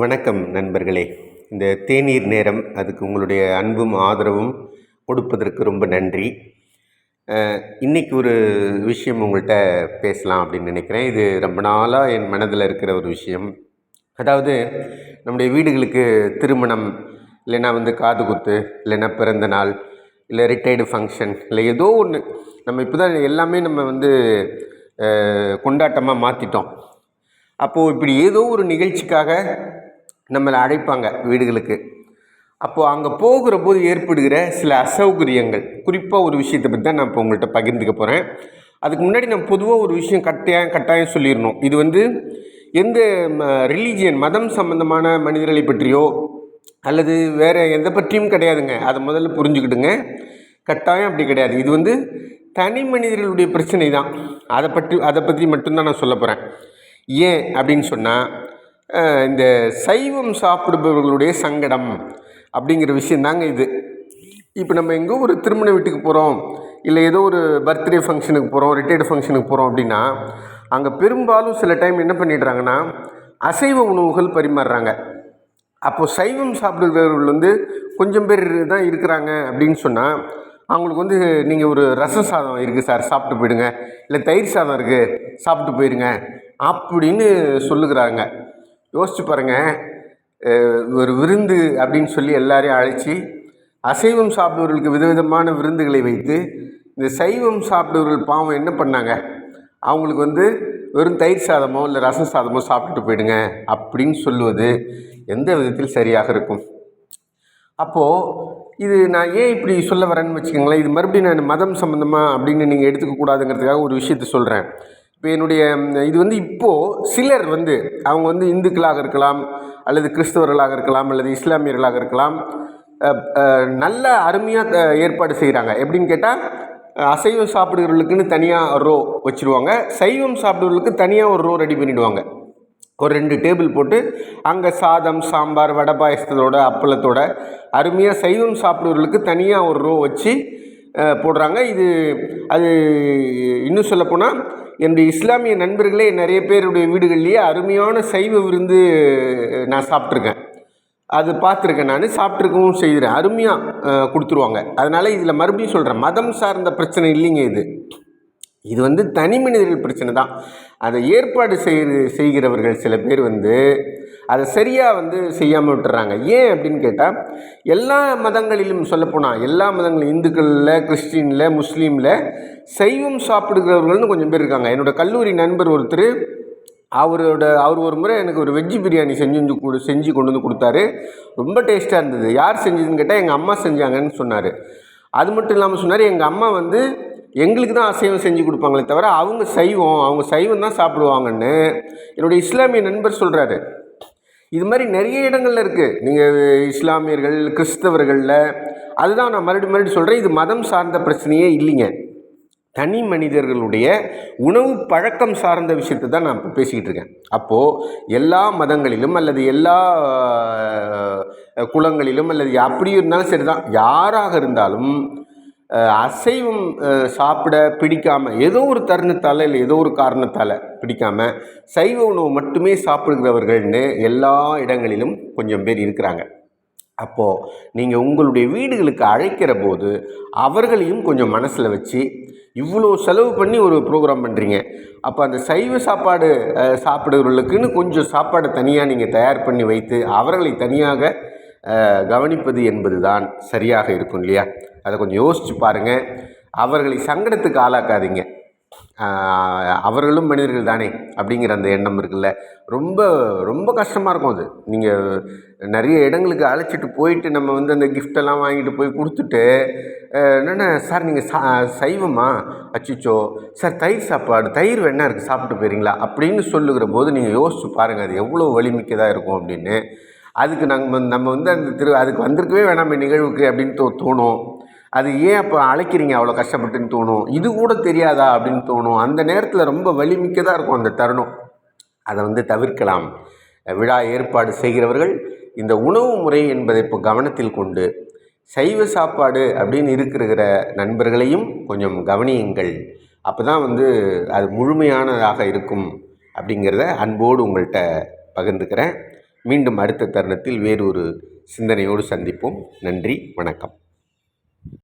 வணக்கம் நண்பர்களே. இந்த தேநீர் நேரம் அதுக்கு உங்களுடைய அன்பும் ஆதரவும் கொடுப்பதற்கு ரொம்ப நன்றி. இன்றைக்கி இன்னைக்கு ஒரு விஷயம் உங்கள்கிட்ட பேசலாம் அப்படின்னு நினைக்கிறேன். இது ரொம்ப நாளாக என் மனதில் இருக்கிற ஒரு விஷயம். அதாவது நம்முடைய வீடுகளுக்கு திருமணம் இல்லைன்னா வந்து காது குத்து இல்லைன்னா பிறந்த நாள் இல்லை ரிட்டையர்டு ஃபங்க்ஷன் இல்லை ஏதோ ஒன்று நம்ம இப்போ தான் எல்லாமே நம்ம வந்து கொண்டாட்டமாக மாற்றிட்டோம் அப்போது இப்படி ஏதோ ஒரு நிகழ்ச்சிக்காக நம்மளை அழைப்பாங்க வீடுகளுக்கு. அப்போது அங்கே போகிற போது ஏற்படுகிற சில அசௌகரியங்கள் குறிப்பாக ஒரு விஷயத்தை பற்றி தான் நான் இப்போ உங்கள்கிட்ட பகிர்ந்துக்க போகிறேன் அதுக்கு முன்னாடி நான் பொதுவாக ஒரு விஷயம் கட்டாயம் கட்டாயம் சொல்லிடணும் இது வந்து எந்த ரிலீஜியன் மதம் சம்பந்தமான மனிதர்களை பற்றியோ அல்லது வேறு எந்த பற்றியும் கிடையாதுங்க. அதை முதல்ல புரிஞ்சுக்கிடுங்க. கட்டாயம் அப்படி கிடையாது. இது வந்து தனி மனிதர்களுடைய பிரச்சனை தான். அதை பற்றி அதை பற்றி மட்டும்தான் நான் சொல்ல போகிறேன் ஏன் அப்படின்னு சொன்னால் இந்த சைவம் சாப்பிடுபவர்களுடைய சங்கடம் அப்படிங்கிற விஷயந்தாங்க இது. இப்போ நம்ம எங்கோ ஒரு திருமண வீட்டுக்கு போகிறோம் இல்லை ஏதோ ஒரு பர்த்டே ஃபங்க்ஷனுக்கு போகிறோம் ரிட்டையர்டு ஃபங்க்ஷனுக்கு போகிறோம் அப்படின்னா அங்கே பெரும்பாலும் சில டைம் என்ன பண்ணிடுறாங்கன்னா அசைவ உணவுகள் பரிமாறுறாங்க. அப்போது சைவம் சாப்பிடுகிறவர்கள் வந்து கொஞ்சம் பேர் தான் இருக்கிறாங்க அப்படின்னு சொன்னால் அவங்களுக்கு வந்து நீங்கள் ஒரு ரச சாதம் இருக்குது சார் சாப்பிட்டு போயிடுங்க. இல்லை தயிர் சாதம் இருக்குது சாப்பிட்டு போயிடுங்க அப்படின்னு சொல்லுகிறாங்க. யோசிச்சு பாருங்கள் ஒரு விருந்து அப்படின்னு சொல்லி எல்லாரையும் அழைச்சி அசைவம் சாப்பிடுவர்களுக்கு விதவிதமான விருந்துகளை வைத்து இந்த சைவம் சாப்பிடுவர்கள் பாவம் என்ன பண்ணாங்க? அவங்களுக்கு வந்து வெறும் தயிர் சாதமோ இல்லை ரசம் சாதமோ சாப்பிட்டுட்டு போயிடுங்க அப்படின்னு சொல்லுவது எந்த விதத்தில் சரியாக இருக்கும்? அப்போது இது நான் ஏன் இப்படி சொல்ல வரேன்னு வச்சுக்கோங்களேன். இது மறுபடியும் நான் மதம் சம்மந்தமாக அப்படின்னு நீங்கள் எடுத்துக்கக்கூடாதுங்கிறதுக்காக ஒரு விஷயத்தை சொல்கிறேன் இப்போ என்னுடைய இது வந்து இப்போது சிலர் வந்து அவங்க வந்து இந்துக்களாக இருக்கலாம் அல்லது கிறிஸ்தவர்களாக இருக்கலாம் அல்லது இஸ்லாமியர்களாக இருக்கலாம் நல்ல அருமையாக ஏற்பாடு செய்கிறாங்க எப்படின்னு கேட்டால் அசைவம் சாப்பிடுகிறவர்களுக்குன்னு தனியாக ரோ வச்சுருவாங்க. சைவம் சாப்பிடுறவர்களுக்கு தனியாக ஒரு ரோ ரெடி பண்ணிவிடுவாங்க ஒரு ரெண்டு டேபிள் போட்டு அங்கே சாதம் சாம்பார் வடை பாயசத்தோட அப்பளத்தோட அருமையாக சைவம் சாப்பிடுவர்களுக்கு தனியாக ஒரு ரோ வச்சு போடுறாங்க. இது அது இன்னும் சொல்லப்போனால் என்னுடைய இஸ்லாமிய நண்பர்களே நிறைய பேருடைய வீடுகள்லேயே அருமையான சைவ விருந்து நான் சாப்பிட்ருக்கேன் அது பார்த்துருக்கேன் நான் சாப்பிட்ருக்கவும் செய்கிறேன் அருமையாக கொடுத்துருவாங்க. அதனால் இதில் மறுபடியும் சொல்கிறேன் மதம் சார்ந்த பிரச்சனை இல்லைங்க இது. இது வந்து தனி மனிதர்கள் பிரச்சனை தான். அதை ஏற்பாடு செய்கிற செய்கிறவர்கள் சில பேர் வந்து அதை சரியாக வந்து செய்யாமல் விட்டுறாங்க. ஏன் அப்படின்னு கேட்டால் எல்லா மதங்களிலும் சொல்லப்போனால் எல்லா மதங்களும் இந்துக்களில் கிறிஸ்டினில் முஸ்லீமில் சைவம் சாப்பிடுகிறவர்கள்னு கொஞ்சம் பேர் இருக்காங்க. என்னோடய கல்லூரி நண்பர் ஒருத்தர் அவரோட அவர் ஒரு முறை எனக்கு ஒரு வெஜ்ஜு பிரியாணி செஞ்சு வந்து கொடு செஞ்சு கொண்டு வந்து கொடுத்தாரு. ரொம்ப டேஸ்ட்டாக இருந்தது. யார் செஞ்சதுன்னு கேட்டால் எங்கள் அம்மா செஞ்சாங்கன்னு சொன்னார். அது மட்டும் இல்லாமல் சொன்னார் எங்கள் அம்மா வந்து எங்களுக்கு தான் அசைவம் செஞ்சு கொடுப்பாங்களே தவிர அவங்க சைவம் அவங்க சைவம் தான் சாப்பிடுவாங்கன்னு என்னுடைய இஸ்லாமிய நண்பர் சொல்கிறாரு இது மாதிரி நிறைய இடங்கள்ல இருக்குது நீங்கள் இஸ்லாமியர்கள் கிறிஸ்தவர்களில் அதுதான் நான் மறுபடியும் மறுபடியும் சொல்கிறேன் இது மதம் சார்ந்த பிரச்சனையே இல்லைங்க. தனி மனிதர்களுடைய உணவு பழக்கம் சார்ந்த விஷயத்தை தான் நான் இப்போ பேசிக்கிட்டு இருக்கேன். அப்போது எல்லா மதங்களிலும் அல்லது எல்லா குலங்களிலும் அல்லது அப்படி இருந்தாலும் சரி தான் யாராக இருந்தாலும் அசைவம் சாப்பிட பிடிக்காமல் ஏதோ ஒரு தருணத்தால் இல்லை ஏதோ ஒரு காரணத்தால் பிடிக்காமல் சைவ உணவு மட்டுமே சாப்பிடுகிறவர்கள்னு எல்லா இடங்களிலும் கொஞ்சம் பேர் இருக்கிறாங்க. அப்போது நீங்கள் உங்களுடைய வீடுகளுக்கு அழைக்கிற போது அவர்களையும் கொஞ்சம் மனசில் வச்சு இவ்வளோ செலவு பண்ணி ஒரு ப்ரோக்ராம் பண்ணுறீங்க அப்போ அந்த சைவ சாப்பாடு அஹ், சாப்பிடுறவர்களுக்குன்னு கொஞ்சம் சாப்பாடை தனியாக நீங்கள் தயார் பண்ணி வைத்து அவர்களை தனியாக கவனிப்பது என்பது தான் சரியாக இருக்கும் இல்லையா? அதை கொஞ்சம் யோசித்து பாருங்கள் அவர்களை சங்கடத்துக்கு ஆளாக்காதீங்க. அவர்களும் மனிதர்கள் தானே அப்படிங்கிற அந்த எண்ணம் இருக்குல்ல. ரொம்ப ரொம்ப கஷ்டமாக இருக்கும் அது. நீங்கள் நிறைய இடங்களுக்கு அழைச்சிட்டு போயிட்டு நம்ம வந்து அந்த கிஃப்டெல்லாம் வாங்கிட்டு போய் கொடுத்துட்டு என்னென்ன? சார் நீங்கள் சா சைவமா? அச்சிச்சோ! சார் தயிர் சாப்பாடு தயிர் வேணா இருக்குது சாப்பிட்டு போயிறீங்களா அப்படின்னு சொல்லுகிற போது நீங்கள் யோசிச்சு பாருங்கள் அது எவ்வளோ வலிமிக்கதாக இருக்கும் அப்படின்னு. அதுக்கு நாங்கள் நம்ம வந்து அந்த திரு அதுக்கு வந்திருக்கவே வேணாமே நிகழ்வுக்கு அப்படின்னு தோ தோணும். அது ஏன் அப்போ அழைக்கிறீங்க அவ்வளோ கஷ்டப்பட்டுன்னு தோணும். இது கூட தெரியாதா அப்படின்னு தோணும். அந்த நேரத்தில் ரொம்ப வலிமிக்கதாக இருக்கும் அந்த தருணம். அதை வந்து தவிர்க்கலாம். விழா ஏற்பாடு செய்கிறவர்கள் இந்த உணவு முறை என்பதை இப்போ கவனத்தில் கொண்டு சைவ சாப்பாடு அப்படின்னு இருக்கிற நண்பர்களையும் கொஞ்சம் கவனியுங்கள். அப்போ தான் வந்து அது முழுமையானதாக இருக்கும் அப்படிங்கிறத அன்போடு உங்கள்கிட்ட பகிர்ந்துக்கிறேன். மீண்டும் அடுத்த தருணத்தில் வேறொரு சிந்தனையோடு சந்திப்போம். நன்றி வணக்கம்.